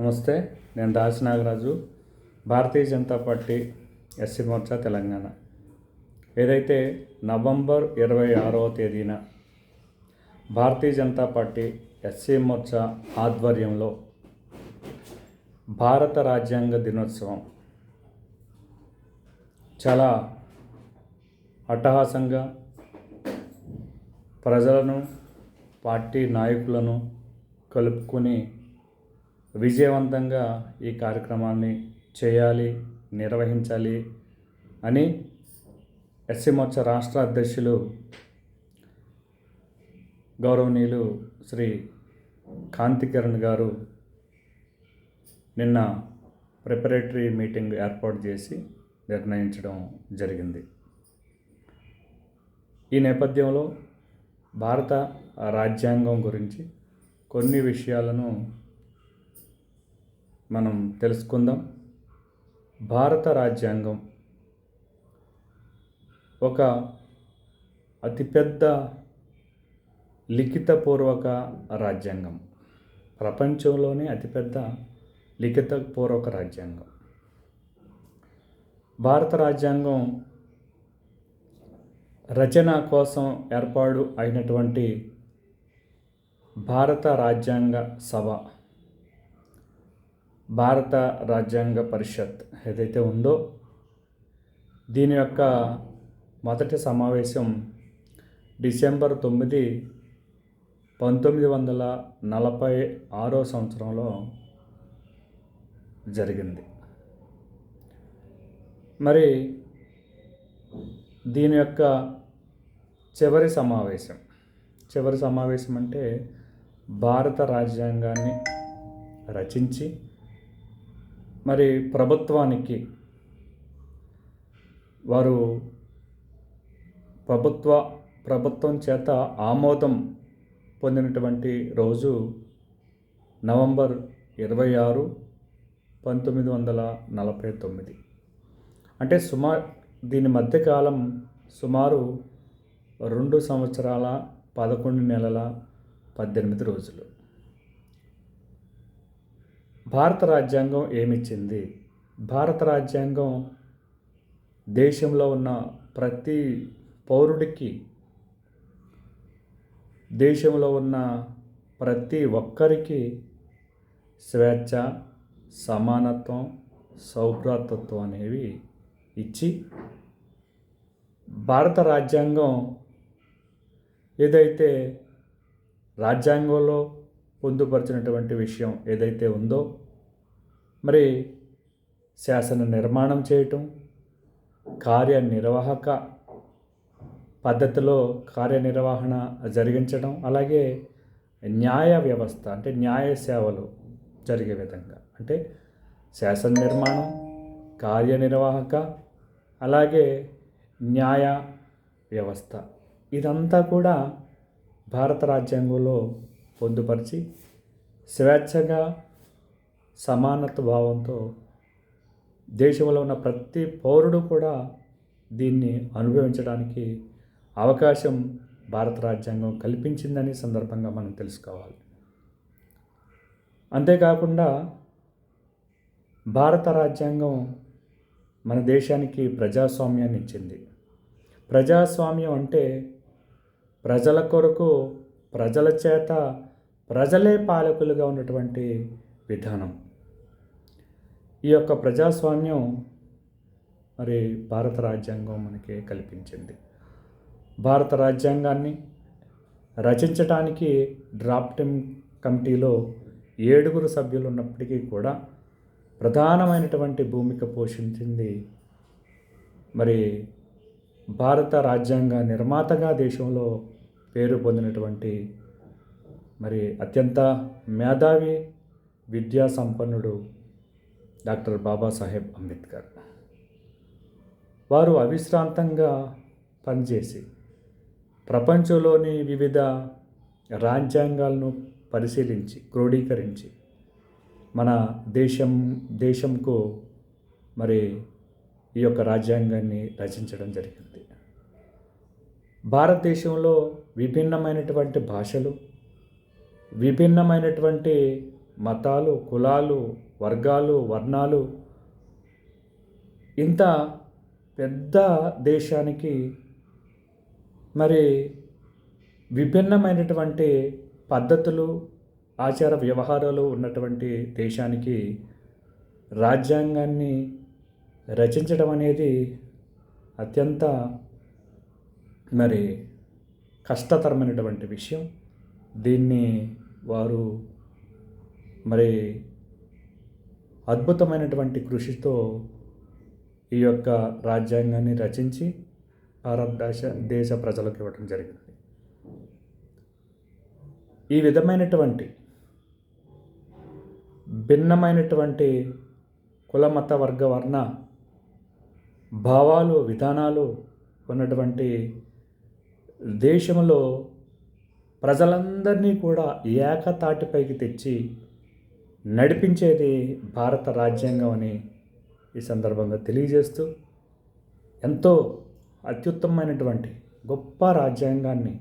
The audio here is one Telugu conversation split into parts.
నమస్తే నేను దాసి నాగరాజు భారతీయ జనతా పార్టీ ఎస్సీ మోర్చా తెలంగాణ. ఏదైతే నవంబర్ ఇరవై ఆరవ తేదీన భారతీయ జనతా పార్టీ ఎస్సీ మోర్చా ఆధ్వర్యంలో భారత రాజ్యాంగ దినోత్సవం చాలా అట్టహాసంగా ప్రజలను పార్టీ నాయకులను కలుపుకొని విజయవంతంగా ఈ కార్యక్రమాన్ని చేయాలి నిర్వహించాలి అని ఎస్సీ మోర్చా రాష్ట్ర అధ్యక్షులు గౌరవనీయులు శ్రీ కాంతి కిరణ్ గారు నిన్న ప్రిపరేటరీ మీటింగ్ ఏర్పాటు చేసి నిర్ణయించడం జరిగింది. ఈ నేపథ్యంలో భారత రాజ్యాంగం గురించి కొన్ని విషయాలను మనం తెలుసుకుందాం. భారత రాజ్యాంగం ఒక అతిపెద్ద లిఖితపూర్వక రాజ్యాంగం. ప్రపంచంలోనే అతిపెద్ద లిఖితపూర్వక రాజ్యాంగం. భారత రాజ్యాంగం రచన కోసం ఏర్పాటు అయినటువంటి భారత రాజ్యాంగ సభ భారత రాజ్యాంగ పరిషత్ ఏదైతే ఉందో దీని యొక్క మొదటి సమావేశం డిసెంబర్ తొమ్మిది పంతొమ్మిది వందల నలభై ఆరో సంవత్సరంలో జరిగింది. మరి దీని యొక్క చివరి సమావేశం చివరి సమావేశం అంటే భారత రాజ్యాంగాన్ని రచించి మరి ప్రభుత్వానికి వారు ప్రభుత్వ ప్రభుత్వం చేత ఆమోదం పొందినటువంటి రోజు నవంబర్ ఇరవై ఆరు పంతొమ్మిది వందల నలభై తొమ్మిది. అంటే సుమా దీని మధ్యకాలం సుమారు రెండు సంవత్సరాల పదకొండు నెలల పద్దెనిమిది రోజులు. భారత రాజ్యాంగం ఏమిచ్చింది? భారత రాజ్యాంగం దేశంలో ఉన్న ప్రతి పౌరుడికి దేశంలో ఉన్న ప్రతి ఒక్కరికి స్వేచ్ఛ సమానత్వం సౌభ్రాతత్వం అనేవి ఇచ్చి భారత రాజ్యాంగం ఏదైతే రాజ్యాంగంలో పొందుపరిచినటువంటి విషయం ఏదైతే ఉందో మరి శాసన నిర్మాణం చేయటం కార్యనిర్వాహక పద్ధతిలో కార్యనిర్వహణ జరిగించడం అలాగే న్యాయ వ్యవస్థ అంటే న్యాయ సేవలు జరిగే విధంగా. అంటే శాసన నిర్మాణం కార్యనిర్వాహక అలాగే న్యాయ వ్యవస్థ. ఇదంతా కూడా భారత రాజ్యాంగంలో పొందుపరిచి స్వేచ్ఛగా సమానత్వ భావంతో దేశంలో ఉన్న ప్రతి పౌరుడు కూడా దీన్ని అనుభవించడానికి అవకాశం భారత రాజ్యాంగం కల్పించిందని సందర్భంగా మనం తెలుసుకోవాలి. అంతేకాకుండా భారత రాజ్యాంగం మన దేశానికి ప్రజాస్వామ్యాన్ని ఇచ్చింది. ప్రజాస్వామ్యం అంటే ప్రజల కొరకు ప్రజల చేత ప్రజలే పాలకులుగా ఉన్నటువంటి విధానం. ఈ యొక్క ప్రజాస్వామ్యం మరి భారత రాజ్యాంగం మనకి కల్పించింది. భారత రాజ్యాంగాన్ని రచించడానికి డ్రాఫ్టింగ్ కమిటీలో ఏడుగురు సభ్యులు ఉన్నప్పటికీ కూడా ప్రధానమైనటువంటి భూమిక పోషించింది మరి భారత రాజ్యాంగ నిర్మాతగా దేశంలో పేరు పొందినటువంటి మరి అత్యంత మేధావి విద్యా సంపన్నుడు డాక్టర్ బాబాసాహెబ్ అంబేద్కర్. వారు అవిశ్రాంతంగా పనిచేసి ప్రపంచంలోని వివిధ రాజ్యాంగాలను పరిశీలించి క్రోడీకరించి మన దేశం దేశంకు మరి ఈ యొక్క రాజ్యాంగాన్ని రచించడం జరిగింది. భారతదేశంలో విభిన్నమైనటువంటి భాషలు విభిన్నమైనటువంటి మతాలు కులాలు వర్గాలు వర్ణాలు ఇంత పెద్ద దేశానికి మరి విభిన్నమైనటువంటి పద్ధతులు ఆచార వ్యవహారాలు ఉన్నటువంటి దేశానికి రాజ్యాంగాన్ని రచించడం అనేది అత్యంత మరి కష్టతరమైనటువంటి విషయం. దీన్ని వారు మరి అద్భుతమైనటువంటి కృషితో ఈ యొక్క రాజ్యాంగాన్ని రచించి భారతదేశ దేశ ప్రజలకు ఇవ్వడం జరిగింది. ఈ విధమైనటువంటి భిన్నమైనటువంటి కుల మత వర్గ వర్ణ భావాలు విధానాలు ఉన్నటువంటి దేశంలో ప్రజలందరినీ కూడా ఏకతాటిపైకి తెచ్చి నడిపించేది భారత రాజ్యాంగం అని ఈ సందర్భంగా తెలియజేస్తూ ఎంతో అత్యుత్తమమైనటువంటి గొప్ప రాజ్యాంగాన్ని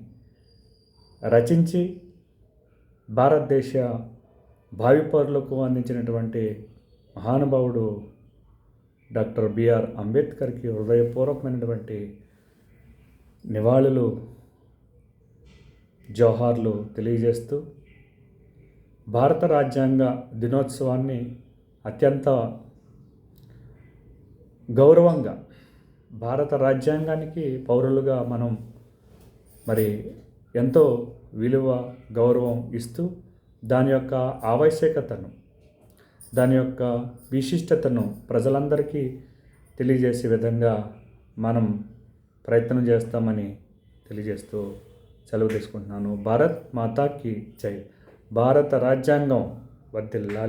రచించి భారతదేశ భావి పౌరులకు అందించినటువంటి మహానుభావుడు డాక్టర్ బిఆర్ అంబేద్కర్కి హృదయపూర్వకమైనటువంటి నివాళులు జోహార్లు తెలియజేస్తూ భారత రాజ్యాంగ దినోత్సవాన్ని అత్యంత గౌరవంగా భారత రాజ్యాంగానికి పౌరులుగా మనం మరి ఎంతో విలువ గౌరవం ఇస్తూ దాని యొక్క ఆవశ్యకతను దాని యొక్క విశిష్టతను ప్రజలందరికీ తెలియజేసే విధంగా మనం ప్రయత్నం చేస్తామని తెలియజేస్తూ సెలవు తీసుకుంటున్నాను. భారత్ మాతాకి జై. భారత రాజ్యాంగం వర్దిల్లాలి